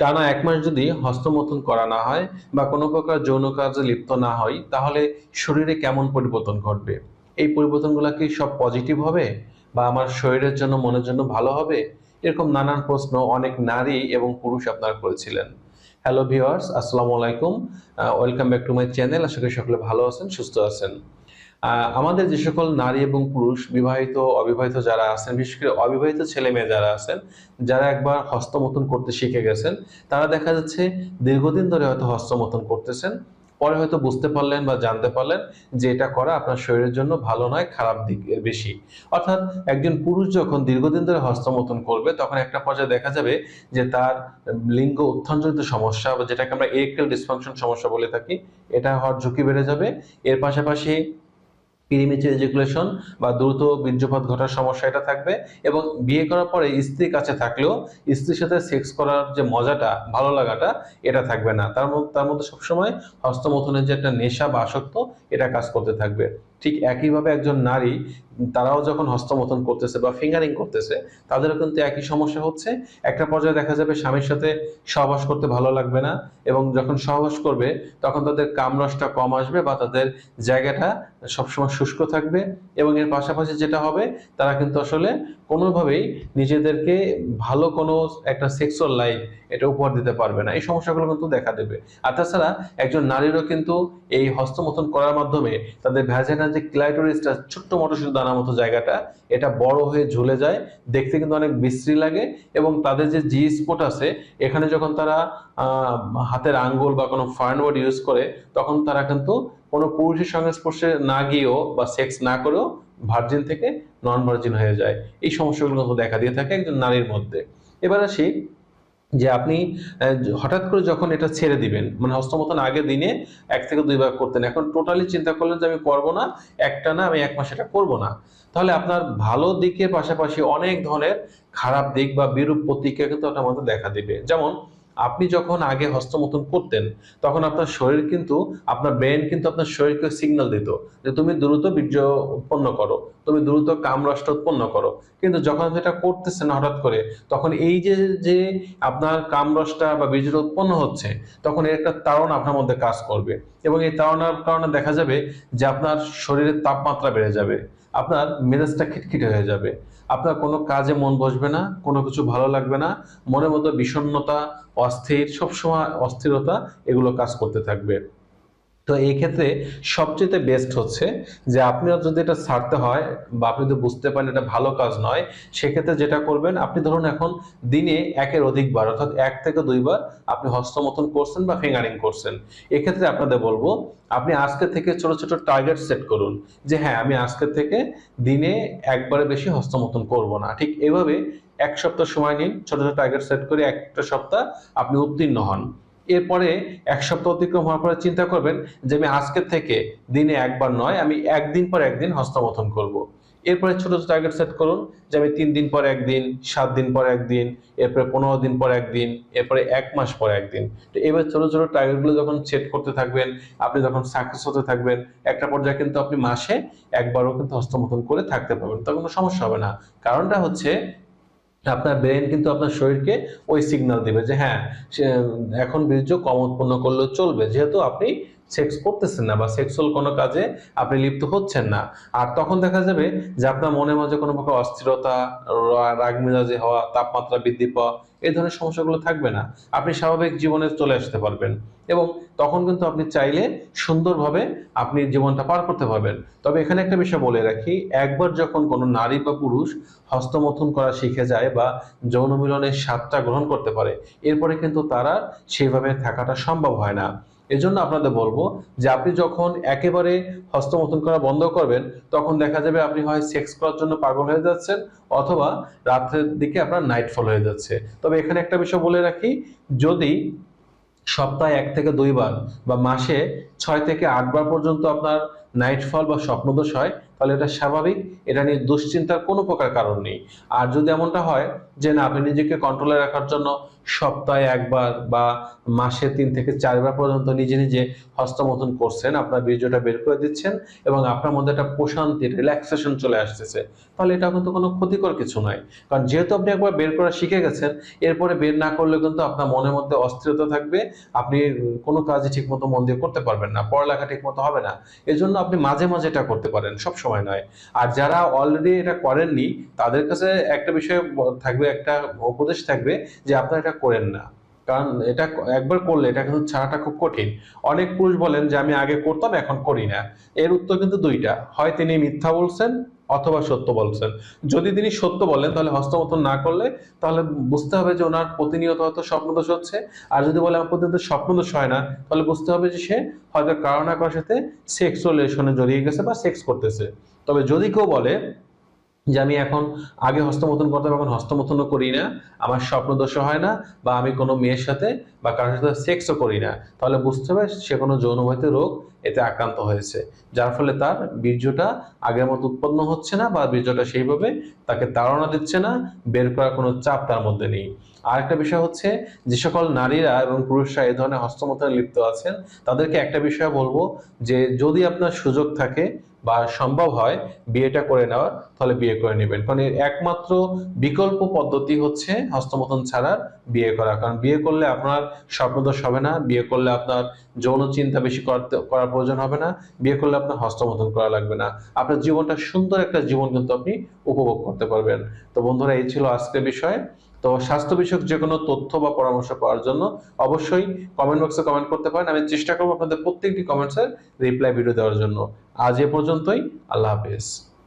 টানা এক মাস যদি হস্তমৈথুন করা না হয় বা কোনো প্রকার যৌন কাজে লিপ্ত না হয়, তাহলে শরীরে কেমন পরিবর্তন ঘটবে? এই পরিবর্তনগুলো কি সব পজিটিভ হবে? বা আমার শরীরের জন্য, মনের জন্য ভালো হবে? এরকম নানান প্রশ্ন অনেক নারী এবং পুরুষ আপনারা করেছিলেন। হ্যালো ভিউয়ার্স আসসালামু আলাইকুম। Welcome back to my channel আশা করি সকলে ভালো আছেন, সুস্থ আছেন। আমাদের যে সকল নারী এবং পুরুষ, বিবাহিত, অবিবাহিত যারা আছেন, বিশেষ করে অবিবাহিত ছেলে মেয়ে যারা আছেন, যারা একবার হস্তমৈথুন করতে শিখে গেছেন, তারা দেখা যাচ্ছে দীর্ঘদিন ধরে হয়তো হস্তমৈথুন করতেছেন, পরে হয়তো বুঝতে পারলেন বা জানতে পারলেন যে এটা করা আপনার শরীরের জন্য ভালো নয়, খারাপ দিক বেশি। অর্থাৎ একজন পুরুষ যখন দীর্ঘদিন ধরে হস্তমৈথুন করবে, তখন একটা পর্যায়ে দেখা যাবে যে তার লিঙ্গ উত্থানজনিত সমস্যা বা যেটাকে আমরা এরেকটাল ডিসফাংশন সমস্যা বলে থাকি, এটা হওয়ার ঝুঁকি বেড়ে যাবে। এর পাশাপাশি প্রিমেচার এজুকুলেশন বা দ্রুত বীর্যপাত ঘটার সমস্যা এটা থাকবে এবং বিয়ে করার পরে স্ত্রীর কাছে থাকলেও স্ত্রীর সাথে সেক্স করার যে মজাটা, ভালো লাগাটা এটা থাকবে না। তার মধ্যে তার মধ্যে সবসময় হস্তমথনের যে একটা নেশা বা আসক্ত এটা কাজ করতে থাকবে। ঠিক একইভাবে একজন নারী তারাও যখন হস্তমথন করতেছে বা ফিঙ্গারিং করতেছে, তাদেরও কিন্তু একই সমস্যা হচ্ছে। একটা পর্যায়ে দেখা যাবে স্বামীর সাথে সহবাস করতে ভালো লাগবে না এবং যখন সহবাস করবে, তখন তাদের কামরসটা কম আসবে বা তাদের জায়গাটা সবসময় শুষ্ক থাকবে এবং এর পাশাপাশি যেটা হবে, তারা কিন্তু আসলে কোনোভাবেই নিজেদেরকে ভালো কোনো একটা সেক্সুয়াল লাইফ এটা উপহার দিতে পারবে না। এই সমস্যাগুলো কিন্তু দেখা দেবে। আর তাছাড়া একজন নারীরও কিন্তু এই হস্তমথন করার মাধ্যমে তাদের ভ্যাজাইনাল যে ক্লাইটোরিসটা ছোট্ট মটরশুটি দানার মতো জায়গাটা, এটা বড় হয়ে ঝুলে যায়, দেখতে কিন্তু অনেক বিশ্রী লাগে এবং তাদের যে জি স্পট আছে, এখানে যখন তারা হাতের আঙ্গুল বা কোনো ফার্ন ওয়ার্ড ইউজ করে, তখন তারা কিন্তু কোনো পুরুষের সঙ্গে স্পর্শে না গিয়েও বা সেক্স না করেও ভার্জিন থেকে নন ভার্জিন হয়ে যায়। এই সমস্যাগুলো দেখা দিয়ে থাকে একজন নারীর মধ্যে। এবার আসি যে আপনি হঠাৎ করে যখন এটা ছেড়ে দিবেন মানে হস্তমতন আগে দিনে এক থেকে দুইবার করতেন, এখন টোটালি চিন্তা করলেন যে আমি করব না, একটা না, আমি এক মাস এটা করব না। তাহলে আপনার ভালো দিকের পাশাপাশি অনেক ধরনের খারাপ দিক বা বিরূপ প্রতিক্রিয়া কিন্তু আপনার মধ্যে দেখা দিবে। যেমন আপনি যখন আগে হস্তমতন করতেন, তখন আপনার শরীর কিন্তু, আপনার ব্রেন কিন্তু আপনার শরীরকে সিগন্যাল দিত যে তুমি দ্রুত বীর্য উৎপন্ন করো, তুমি দ্রুত কামরসটা উৎপন্ন করো। কিন্তু যখন এটা করতেছেন হঠাৎ করে, তখন এই যে যে আপনার কামরসটা বা বীর্যটা উৎপন্ন হচ্ছে, তখন এর একটা তাড়না আপনার মধ্যে কাজ করবে। এবং এই তাড়নার কারণে দেখা যাবে যে আপনার শরীরের তাপমাত্রা বেড়ে যাবে, আপনার মেজাজটা খিটখিটে হয়ে যাবে। আপনার কোনো কাজে মন বসবে না, কোনো কিছু ভালো লাগবে না, মনের মধ্যে বিষণ্নতা অস্থির, সবসময় অস্থিরতা এগুলো কাজ করতে থাকবে। তো এই ক্ষেত্রে সবচেয়ে বেস্ট হচ্ছে যে আপনি যদি এটা ছাড়তে হয় বা আপনি যদি বুঝতে পারেন এটা ভালো কাজ নয়, সেক্ষেত্রে যেটা করবেন, আপনি ধরুন এখন দিনে একের অধিকবার অর্থাৎ এক থেকে দুইবার আপনি হস্তমতন করছেন বা ফিঙ্গারিং করছেন। এক্ষেত্রে আপনাদের বলব, আপনি আজকে থেকে ছোট ছোট টার্গেট সেট করুন যে হ্যাঁ আমি আজকে থেকে দিনে একবারে বেশি হস্তমতন করব না। ঠিক এভাবে এক সপ্তাহ সময় নিন, ছোট ছোট টার্গেট সেট করে একটা সপ্তাহ আপনি উত্তীর্ণ হন। এরপরে এক সপ্তাহ অতিক্রম হওয়ার পরে চিন্তা করবেন যে আমি আজকের থেকে দিনে একবার নয়, আমি একদিন পর একদিন হস্তমথন করব। এরপরে ছোট ছোট টার্গেট সেট করুন যে আমি তিন দিন পর একদিন, সাত দিন পর একদিন, এরপরে পনেরো দিন পর একদিন, এরপরে এক মাস পর একদিন তো এবার ছোট ছোট টার্গেটগুলো যখন সেট করতে থাকবেন, আপনি যখন সাকসেস হতে থাকবেন, একটা পর্যায়ে কিন্তু আপনি মাসে একবারও কিন্তু হস্তমথন করে থাকতে পারবেন তখন কোনো সমস্যা হবে না কারণটা হচ্ছে আপনার ব্রেন কিন্তু আপনার শরীরকে ওই সিগনাল দিবে যে হ্যাঁ এখন বীর্য কম উৎপন্ন করলেও চলবে। যেহেতু আপনি সেক্স করতেছেন না বা সেক্সুয়াল কোনো কাজে আপনি লিপ্ত হচ্ছেন না। আর তখন দেখা যাবে যে আপনার মনের মাঝে কোনো প্রকার অস্থিরতা রাগ মেজাজে হওয়া, তাপমাত্রা বৃদ্ধি পাওয়া, এই ধরনের সমস্যাগুলো থাকবে না। আপনি স্বাভাবিক জীবনে চলে আসতে পারবেন এবং তখন কিন্তু আপনি চাইলে সুন্দরভাবে আপনি জীবনটা পার করতে পারবেন। তবে এখানে একটা বিষয় বলে রাখি, একবার যখন কোনো নারী বা পুরুষ হস্তমথন করা শিখে যায় বা যৌন মিলনের স্বাদটা গ্রহণ করতে পারে, এরপরে কিন্তু তারা সেভাবে থাকাটা সম্ভব হয় না। এজন্য আপনাদের বলব যে আপনি যখন একেবারে হস্তমথন করা বন্ধ করবেন, তখন দেখা যাবে আপনি হয় সেক্স করার জন্য পাগল হয়ে যাচ্ছেন অথবা রাত্রের দিকে আপনার নাইট ফল হয়ে যাচ্ছে। তবে এখানে একটা বিষয় বলে রাখি, যদি সপ্তাহে এক থেকে দুইবার বা মাসে ছয় থেকে আটবার পর্যন্ত আপনার নাইট ফল বা স্বপ্নদোষ হয় তাহলে এটা স্বাভাবিক, এটা নিয়ে দুশ্চিন্তার কোনো প্রকার কারণ নেই। আর যদি এমনটা হয় যে না, আপনি নিজেকে কন্ট্রোলে রাখার জন্য সপ্তাহে একবার বা মাসে তিন থেকে চারবার পর্যন্ত নিজে নিজে হস্তমথন করছেন, আপনার বীর্যটা বের করে দিচ্ছেন এবং আপনার মধ্যে একটা প্রশান্তি রিল্যাক্সেশন চলে আসতেছে, তাহলে এটা কিন্তু কোনো ক্ষতিকর কিছু নয়। কারণ যেহেতু আপনি একবার বের করা শিখে গেছেন, এরপরে বের না করলে কিন্তু আপনার মনের মধ্যে অস্থিরতা থাকবে, আপনি কোনো কাজই ঠিকমতো মন দিয়ে করতে পারবেন না, পড়ালেখা ঠিকমতো হবে না। এজন্য আপনি মাঝে মাঝে এটা করতে পারেন সব সময় নয়। আর যারা অলরেডি এটা করেননি, তাদের কাছে একটা বিষয় থাকবে, একটা উপদেশ থাকবে যে আপনারা এটা করেন না। কারণ এটা একবার করলে এটা কিন্তু ছাড়াটা খুব কঠিন। অনেক পুরুষ বলেন যে, আমি আগে করতাম, এখন করি না। এর উত্তর কিন্তু দুইটা। হয় তিনি মিথ্যা বলছেন অথবা সত্য বলছেন। যদি তিনি সত্য বলেন, তাহলে হস্তমতন না করলে তাহলে বুঝতে হবে যে ওনার প্রতিনিয়ত হয়তো স্বপ্নদোষ হচ্ছে। আর যদি বলে, আমার প্রতিনিয়ত স্বপ্নদোষ হয় না তাহলে বুঝতে হবে যে সে হয়তো কারও না কারোর সাথে সেক্স রিলেশনে জড়িয়ে গেছে বা সেক্স করতেছে। তবে যদি কেউ বলে যে আমি এখন আগে হস্তমথন করতাম এখন হস্তমথনও করি না। আমার স্বপ্নদোষ হয় না বা আমি কোনো মেয়ের সাথে বা কারোর সাথে সেক্সও করি না। তাহলে বুঝতে হবে সে কোনো যৌনবাহিত রোগ এতে আক্রান্ত হয়েছে। যার ফলে তার বীর্যটা আগের মতো উৎপন্ন হচ্ছে না বা বীর্যটা সেইভাবে তাকে তাড়না দিচ্ছে না, বের করার কোনো চাপ তার মধ্যে নেই। আরেকটা বিষয় হচ্ছে, যে সকল নারীরা এবং পুরুষরা এই ধরনের হস্তমথনে লিপ্ত আছেন, তাদেরকে একটা বিষয় বলব যে যদি আপনার সুযোগ থাকে বা সম্ভব হয় বিয়েটা করে নেওয়ার ফলে বিয়ে করে নেবেন। কারণ এর একমাত্র বিকল্প পদ্ধতি হচ্ছে হস্তমতন ছাড়া বিয়ে করা। কারণ বিয়ে করলে আপনার স্বপ্নদোষ হবে না, বিয়ে করলে আপনার যৌন চিন্তা বেশি করতে, করার প্রয়োজন হবে না, বিয়ে করলে আপনার হস্তমতন করা লাগবে না। আপনার জীবনটা সুন্দর একটা জীবন কিন্তু আপনি উপভোগ করতে পারবেন। তো বন্ধুরা, এই ছিল আজকের বিষয়। তো স্বাস্থ্য বিষয়ক যে কোনো তথ্য বা পরামর্শ পাওয়ার জন্য অবশ্যই কমেন্ট বক্সে কমেন্ট করতে পারেন। আমি চেষ্টা করব আপনাদের প্রত্যেকটি কমেন্টসের রিপ্লাই ভিডিও দেওয়ার জন্য। আজ এ পর্যন্তই আল্লাহ হাফেজ।